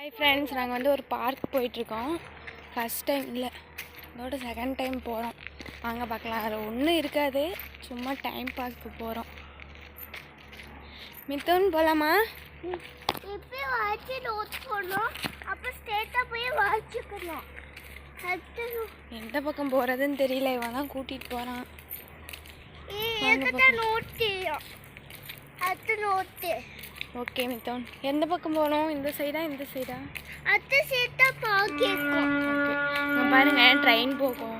Hi friends நாங்கள் வந்து ஒரு பார்க் போயிட்டுருக்கோம். ஃபஸ்ட் டைம் இல்லை. இதோட செகண்ட் டைம் போகிறோம் வாங்க பார்க்கலாம். அது ஒன்றும் இருக்காது. சும்மா டைம் பாஸ்க்கு போகிறோம் மித்துன் போகலாமா இப்போ வாட்சி நோட் பண்ணோம் அப்போ ஸ்டேட்டாக போய் வாட்சிக்கணும் எந்த பக்கம் போகிறதுன்னு தெரியல. இவன் தான் கூட்டிகிட்டு போகிறான் நோட்டு அடுத்து நோட்டு ஓகே மித்துன். எந்த பக்கம் போகணும் இந்த சைடா இந்த சைடா அடுத்து சேர்த்தா பாக்கிருக்கோம் பாருங்க ட்ரெயின் போகும்.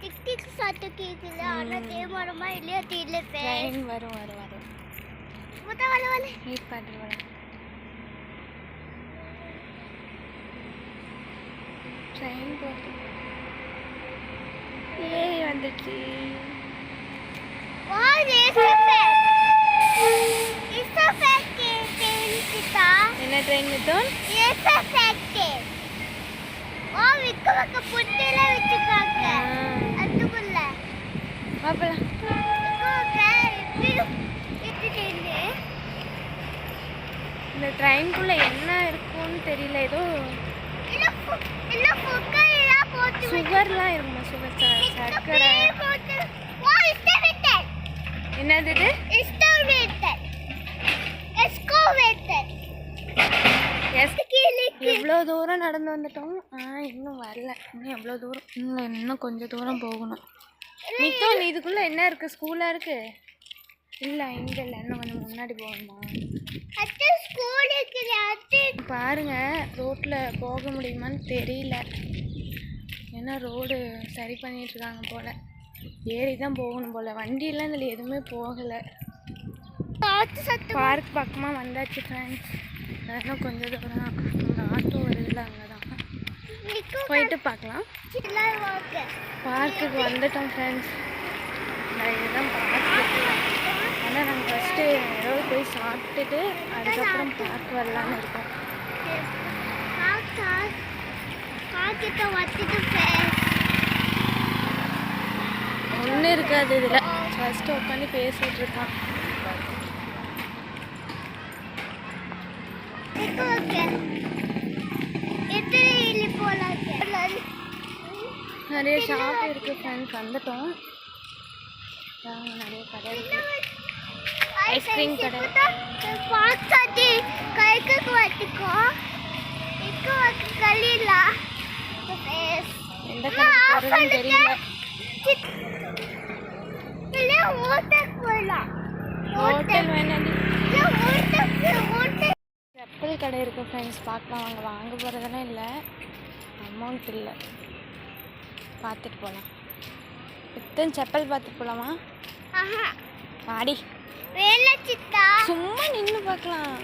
டிக் டிக் சத்தம் கேட்குது ஆனால் இல்லையா தெரியல ட்ரெயின் வரும் வரும் வரும். முத வல வல ட்ரெயின் போகுது ஏய் வந்துச்சு வா ரேசர் இஸ்டா ஃபேக்டரி தெரிஞ்சிட்டா என்ன ட்ரெயின் மித்தோன் ரேசர் ஃபேக்டரி வா விக்க விக்க புட்டில வச்சுக்காங்க அதுக்குள்ள பார்ப்பலாம் இந்த ட்ரெயின்குள்ளே என்ன இருக்கும்னு தெரியல ஏதோ சுகர்லாம் இருக்குமா சுகர் ச- சர்க்கரை? என்னது இது? எஸ் எவ்வளோ தூரம் நடந்து வந்துட்டோம்? ஆ இன்னும் வரல. இன்னும் எவ்வளோ தூரம்? இன்னும் இன்னும் கொஞ்சம் தூரம் போகணும். மித்தம் இதுக்குள்ளே என்ன இருக்குது ஸ்கூலாக இருக்குது இல்லை இங்கே இல்லை. இன்னும் கொஞ்சம் முன்னாடி போகணுமா? பாருங்க ரோட்டில் போக முடியுமான்னு தெரியல. ஏன்னா ரோடு சரி பண்ணிட்டு இருக்காங்க போல். ஏறி தான் போகணும் போல். வண்டியெல்லாம் இதில் எதுவுமே போகலை. பார்க் பக்கமாக வந்தாச்சு ஃப்ரெண்ட்ஸ் இன்னும் கொஞ்சம் தூரம் அங்கே ஆட்டோ வருதுல அங்கே தான் போயிட்டு பார்க்கலாம். பார்க்குக்கு வந்துட்டோம் ஃப்ரெண்ட்ஸ் இதுதான் பார்க்கு ஆனால் நாங்கள் ஃபஸ்ட்டு ஏதாவது போய் சாப்பிட்டுட்டு அதுக்கப்புறம் பார்க் வரலான்னு இருக்கோம். ஒன்றும் இருக்காது இதில். ஃபஸ்ட்டு உட்காந்து பேசிகிட்டு இருக்கான். நிறைய ஷாப் இருக்குது ஃப்ரெண்ட்ஸ் வந்துட்டோம். அதான் நிறைய கடை ஐஸ்கிரீம் கடை. கைக்கு வச்சுக்கோ. கலில எந்த கடை தெரியல. செப்பல் கடை இருக்குது ஃப்ரெண்ட்ஸ் பார்க்கலாம் வாங்க. வாங்க போகிறதெல்லாம் இல்லை. அமௌண்ட் இல்லை. பார்த்துட்டு போகலாம் எத்தனை செப்பல் பார்த்துட்டு போகலாமா சித்தா. சும்மா நின்று பார்க்கலாம்.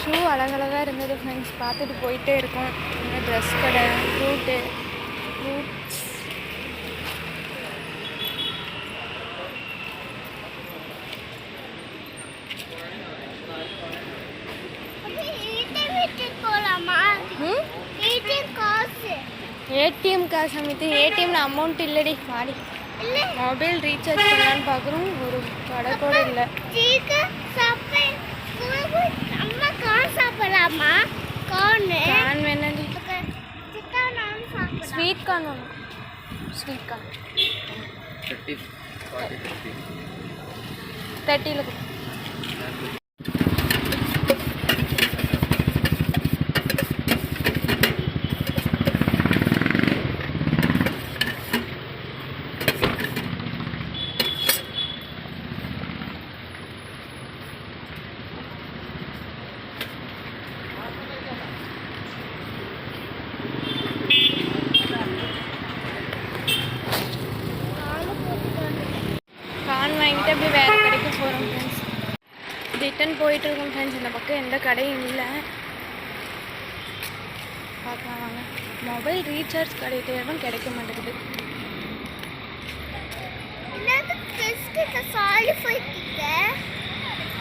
ஷூ அழகழகாக இருந்தது ஃப்ரெண்ட்ஸ் பார்த்துட்டு போயிட்டே இருக்கோம். ட்ரெஸ் கடை ஃப்ரூட்டு ஃப்ரூட்ஸ் ஈட்டிங் விட்டு போலாமா ம் ஈட்டிங் காசு ஏடிஎம் காசு அமைத்து ஏடிஎம்ல அமௌண்ட் இல்லடி இல்ல. மொபைல் ரீசார்ஜ் பண்ணலான்னு பார்க்குறோம். ஒரு கடை கூட இல்லை. அம்மா கான் சாப்பிடலாமா? கார்னு கேன் வேணாடி ஸ்வீட் கார்ன் ஒன்று ஸ்வீட் கார்ன் தேர்ட்டியில் கான் வாங்கிட்டு அப்படியே வேறு கடைக்கு போகிறோம் ஃப்ரெண்ட்ஸ் ரிட்டன் போயிட்டு இருக்கோம் ஃப்ரெண்ட்ஸ் இந்த பக்கம் எந்த கடையும் இல்லை. பார்க்கலாம் வாங்க. மொபைல் ரீசார்ஜ் கடை தேடும் கிடைக்க மாட்டேங்குது.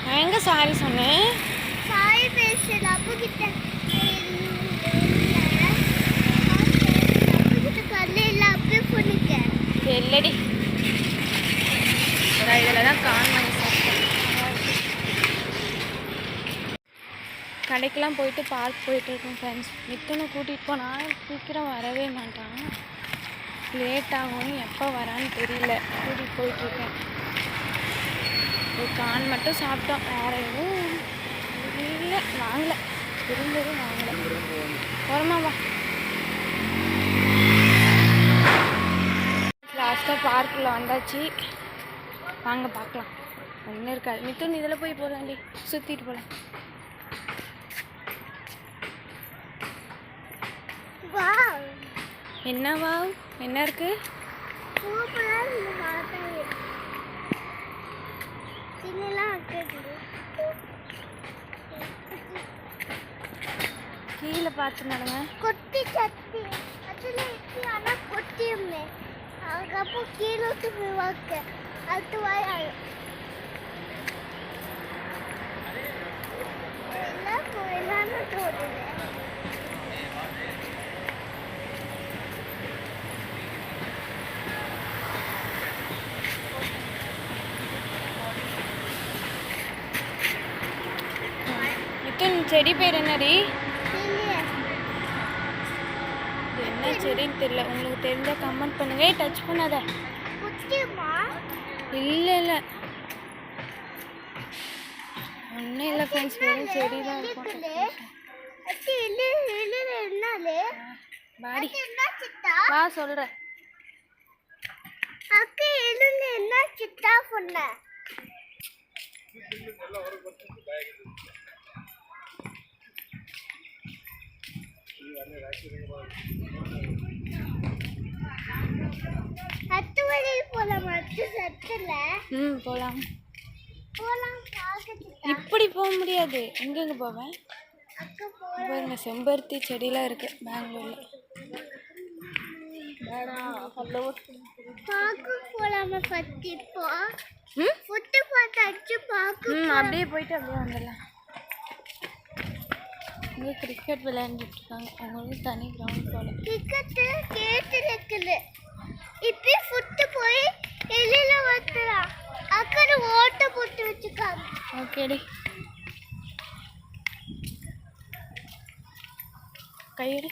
நான் எங்கே சாரி சொன்னேன்? சாரி பேசல அப்போ கிட்ட இல்லடி. இதில் தான் கான் வாங்கி சாப்பிட்டேன் கடைக்கெல்லாம் போயிட்டு பார்க் போயிட்டுருக்கோம் ஃப்ரெண்ட்ஸ் மித்தனை கூட்டிகிட்டு போனால் சீக்கிரம் வரவே மாட்டான். லேட் ஆகும் எப்போ வரான்னு தெரியல. கூட்டிகிட்டு போயிட்டுருக்கேன் ஒரு கான் மட்டும் சாப்பிட்டோம். வேற எதுவும் இல்லை. வாங்கலை. இருந்ததும் வாங்கலை. வரமா வா. லாஸ்ட்டாக பார்க்கில் வந்தாச்சு. வாங்க பார்க்கலாம். ஒன்றும் இருக்காது. மித்தன் இதில் போய் போகலாண்டி சுற்றிட்டு போகலாம் என்னவா? என்ன இருக்கு? கீழே பார்த்து நடங்க. கொட்டி சட்டி அதுல இருக்கு ஆனா கொட்டியுமே அதுக்கப்புறம் கீழே விட்டு போய் வாக்க அது வாயாடு எல்லாம் போயிடலான்னு தோணுது மித்தன் செடி பேர் என்னடி? என்ன செடின்னு தெரியல. உங்களுக்கு தெரிஞ்சால் கமெண்ட் பண்ணுங்க. டச் பண்ணாத. இல்லை இல்லை. ஒன்றும் இல்லை ஃப்ரெண்ட்ஸ் வெறும் செடி தான் இருக்கும் பாடி வா சொல்கிறேன் அக்கா எழுந்து என்ன சித்தா பண்ண அத்து வழி போலாம் அத்து சத்துல ம் போகலாம் இப்படி போக முடியாது. எங்கெங்கே போவேன்? பாருங்க செம்பருத்தி செடிலாம் இருக்குது பெங்களூரில். அப்படியே போயிட்டு அப்படியே வந்துடலாம். இங்கே கிரிக்கெட் விளையாண்டுட்டு இருக்காங்க அவங்களுக்கு தனி கிரவுண்ட் போல டிக்கெட்டு கேட்டு இருக்குது இப்போ ஃபுட்டு போய் வெளியில வந்துடலாம் அக்கா ஓட்ட போட்டு வச்சுக்காங்க. ஓகேடி கையெடு.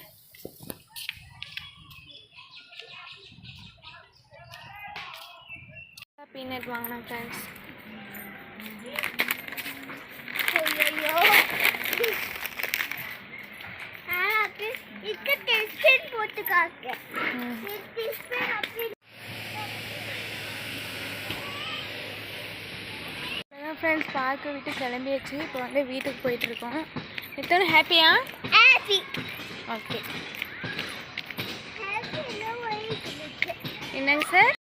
பீனட் வாங்கினேன் ஃப்ரெண்ட்ஸ் ஃப்ரெண்ட்ஸ் பார்க்க விட்டு கிளம்பியாச்சு. இப்போ வந்து வீட்டுக்கு போயிட்டுருக்கோம். எத்தனை ஹாப்பியா ஹாப்பி ஓகே என்னங்க சார்